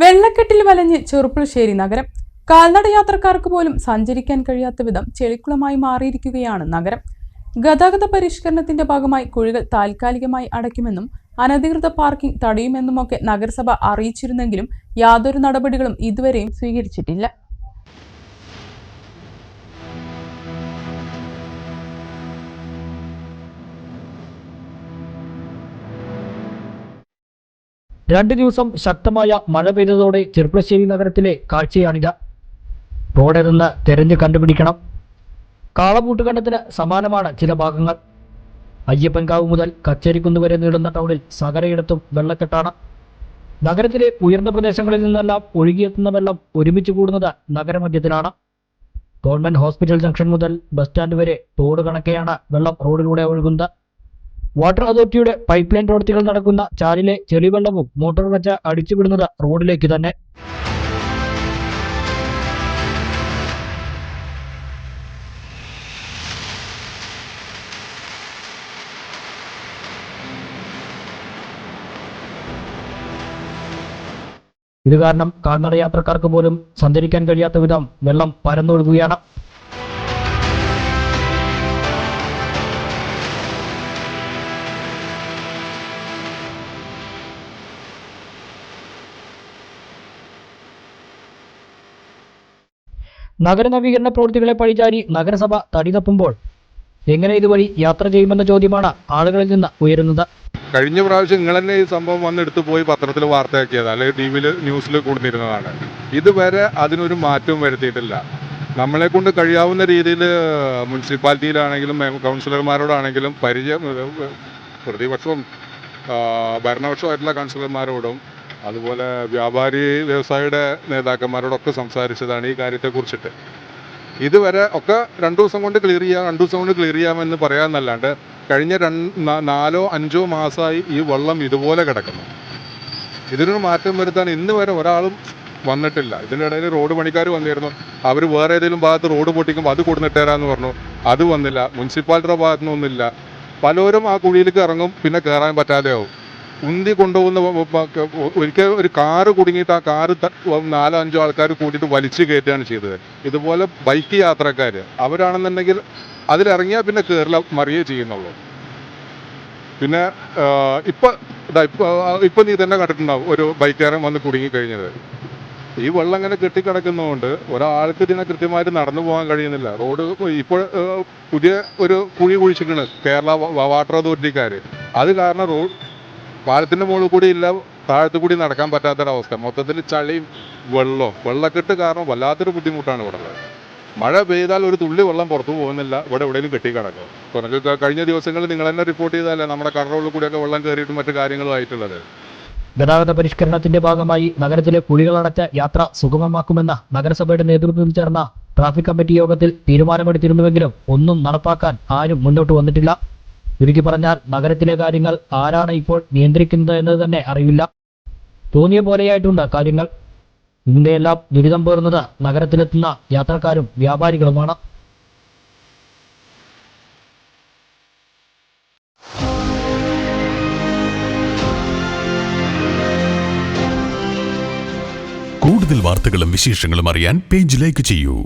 വെള്ളക്കെട്ടിൽ വലഞ്ഞ് ചെറുപ്പുളശ്ശേരി നഗരം. കാൽനട യാത്രക്കാർക്ക് പോലും സഞ്ചരിക്കാൻ കഴിയാത്ത വിധം ചെളിക്കുളമായി മാറിയിരിക്കുകയാണ് നഗരം. ഗതാഗത പരിഷ്കരണത്തിന്റെ ഭാഗമായി കുഴികൾ താൽക്കാലികമായി അടയ്ക്കുമെന്നും അനധികൃത പാർക്കിംഗ് തടയുമെന്നുമൊക്കെ നഗരസഭ അറിയിച്ചിരുന്നെങ്കിലും യാതൊരു നടപടികളും ഇതുവരെയും സ്വീകരിച്ചിട്ടില്ല. രണ്ട് ദിവസം ശക്തമായ മഴ പെയ്തതോടെ ചെറുപ്പശ്ശേരി നഗരത്തിലെ കാഴ്ചയാണിത്. റോഡെന്ന് തെരഞ്ഞു കണ്ടുപിടിക്കണം. കാളമൂട്ടുകണ്ടത്തിന് സമാനമാണ് ചില ഭാഗങ്ങൾ. അയ്യപ്പൻകാവ് മുതൽ കച്ചേരിക്കുന്ന് വരെ നീളുന്ന ടൗണിൽ സകരയിടത്തും വെള്ളക്കെട്ടാണ്. നഗരത്തിലെ ഉയർന്ന പ്രദേശങ്ങളിൽ നിന്നെല്ലാം ഒഴുകിയെത്തുന്ന വെള്ളം ഒരുമിച്ച് കൂടുന്നത് നഗരമധ്യത്തിലാണ്. ഗവൺമെന്റ് ഹോസ്പിറ്റൽ ജംഗ്ഷൻ മുതൽ ബസ് സ്റ്റാൻഡ് വരെ തോട് കണക്കെയാണ് വെള്ളം റോഡിലൂടെ ഒഴുകുന്നത്. വാട്ടർ അതോറിറ്റിയുടെ പൈപ്പ് ലൈൻ പ്രവൃത്തികൾ നടക്കുന്ന ചാലിലെ ചെളിവെള്ളവും മോട്ടോർ വച്ച അടിച്ചുവിടുന്നത് റോഡിലേക്ക് തന്നെ. ഇത് കാരണം കാൽനട യാത്രക്കാർക്ക് പോലും സഞ്ചരിക്കാൻ കഴിയാത്ത വിധം വെള്ളം പരന്നൊഴുകുകയാണ്. നഗര നവീകരണ പ്രവൃത്തികളെ പഴിചാരി നഗരസഭ തടിതപ്പുമ്പോൾ എങ്ങനെ ഇതുവഴി യാത്ര ചെയ്യുമെന്ന ചോദ്യമാണ് ആളുകളിൽ നിന്ന് ഉയരുന്നത്. കഴിഞ്ഞ പ്രാവശ്യം നിങ്ങൾ തന്നെ ഈ സംഭവം വന്നെടുത്ത് പോയി പത്രത്തിൽ വാർത്തയാക്കിയത് അല്ലെങ്കിൽ ടി വിയിൽ ന്യൂസിൽ കൊടുത്തിരുന്നതാണ് ഇതുവരെ അതിനൊരു മാറ്റവും വരുത്തിയിട്ടില്ല. നമ്മളെ കൊണ്ട് കഴിയാവുന്ന രീതിയിൽ മുനിസിപ്പാലിറ്റിയിലാണെങ്കിലും കൗൺസിലർമാരോടാണെങ്കിലും പരിചയം പ്രതിപക്ഷവും ഭരണപക്ഷമായിട്ടുള്ള കൗൺസിലർമാരോടും അതുപോലെ വ്യാപാരി വ്യവസായിയുടെ നേതാക്കന്മാരോടൊക്കെ സംസാരിച്ചതാണ് ഈ കാര്യത്തെക്കുറിച്ചിട്ട്. ഇതുവരെ ഒക്കെ രണ്ടു ദിവസം കൊണ്ട് ക്ലിയർ ചെയ്യാം രണ്ടു ദിവസം കൊണ്ട് ക്ലിയർ ചെയ്യാമെന്ന് പറയാമെന്നല്ലാണ്ട് കഴിഞ്ഞ നാലോ അഞ്ചോ മാസമായി ഈ വെള്ളം ഇതുപോലെ കിടക്കുന്നു. ഇതിനൊരു മാറ്റം വരുത്താൻ ഇന്ന് വരെ ഒരാളും വന്നിട്ടില്ല. ഇതിന്റെ ഇടയിൽ റോഡ് പണിക്കാർ വന്നിരുന്നു. അവർ വേറെ ഏതെങ്കിലും ഭാഗത്ത് റോഡ് പൊട്ടിക്കുമ്പോൾ അത് കൊടുന്നിട്ടേരാന്ന് പറഞ്ഞു. അത് വന്നില്ല. മുനിസിപ്പാലിറ്റിയുടെ ഭാഗത്തുനിന്നൊന്നുമില്ല പലരും ആ കുഴിയിലേക്ക് ഇറങ്ങും പിന്നെ കയറാൻ പറ്റാതെയാവും. ഉന്തി കൊണ്ടുപോകുന്ന ഒരിക്കൽ ഒരു കാറ് കുടുങ്ങിയിട്ട് ആ കാറ് നാലോ അഞ്ചോ ആൾക്കാർ കൂട്ടിയിട്ട് വലിച്ചു കയറ്റുകയാണ് ചെയ്തത്. ഇതുപോലെ ബൈക്ക് യാത്രക്കാർ അവരാണെന്നുണ്ടെങ്കിൽ അതിലിറങ്ങിയാൽ പിന്നെ കയറില്ല മറിയേ ചെയ്യുന്നുള്ളൂ. പിന്നെ ഇപ്പം ഇപ്പം ഇപ്പം നീ തന്നെ കണ്ടിട്ടുണ്ടാവും. ഒരു ബൈക്കുകാരൻ വന്ന് കുടുങ്ങി കഴിഞ്ഞത് ഈ വെള്ളം ഇങ്ങനെ കെട്ടിക്കിടക്കുന്നതുകൊണ്ട് ഒരാൾക്ക് ഇതിനെ കൃത്യമായിട്ട് നടന്നു പോകാൻ കഴിയുന്നില്ല. റോഡ് ഇപ്പോൾ പുതിയ ഒരു കുഴി കുഴിച്ചിട്ടുണ്ട് കേരള വാട്ടർ അതോറിറ്റിക്കാർ അത് കാരണം റോഡ് പാലത്തിന്റെ മുകളിൽ കൂടി ഇല്ല താഴത്ത് കൂടി നടക്കാൻ പറ്റാത്തൊരവസ്ഥ. മൊത്തത്തിൽ ചളിയും വെള്ളവും വെള്ളക്കെട്ട് കാരണം വല്ലാത്തൊരു ബുദ്ധിമുട്ടാണ് ഇവിടെ ഉള്ളത്. മഴ പെയ്താൽ ഒരു തുള്ളി വെള്ളം പുറത്തു പോകുന്നില്ല ഇവിടെ എവിടെയെങ്കിലും കെട്ടിക്കിടക്കും. കുറഞ്ഞ കഴിഞ്ഞ ദിവസങ്ങളിൽ നിങ്ങൾ തന്നെ റിപ്പോർട്ട് ചെയ്താലേ നമ്മുടെ കടറുകളിൽ കൂടിയൊക്കെ വെള്ളം കയറിയിട്ടും മറ്റു കാര്യങ്ങളും ആയിട്ടുള്ളത്. ഗതാഗത പരിഷ്കരണത്തിന്റെ ഭാഗമായി നഗരത്തിലെ കുഴികളടച്ച യാത്ര സുഗമമാക്കുമെന്ന നഗരസഭയുടെ നേതൃത്വത്തിൽ ചേർന്ന ട്രാഫിക് കമ്മിറ്റി യോഗത്തിൽ തീരുമാനമെടുത്തിരുന്നുവെങ്കിലും ഒന്നും നടപ്പാക്കാൻ ആരും മുന്നോട്ട് വന്നിട്ടില്ല. ചുരുക്കി പറഞ്ഞാൽ നഗരത്തിലെ കാര്യങ്ങൾ ആരാണ് ഇപ്പോൾ നിയന്ത്രിക്കുന്നത് എന്ന് തന്നെ അറിയില്ല. തോന്നിയ പോലെയായിട്ടുണ്ട് കാര്യങ്ങൾ. ഇന്ത്യയെല്ലാം ദുരിതം പേറുന്നത് നഗരത്തിലെത്തുന്ന യാത്രക്കാരും വ്യാപാരികളുമാണ്. കൂടുതൽ വാർത്തകളും വിശേഷങ്ങളും അറിയാൻ പേജ് ലൈക്ക് ചെയ്യൂ.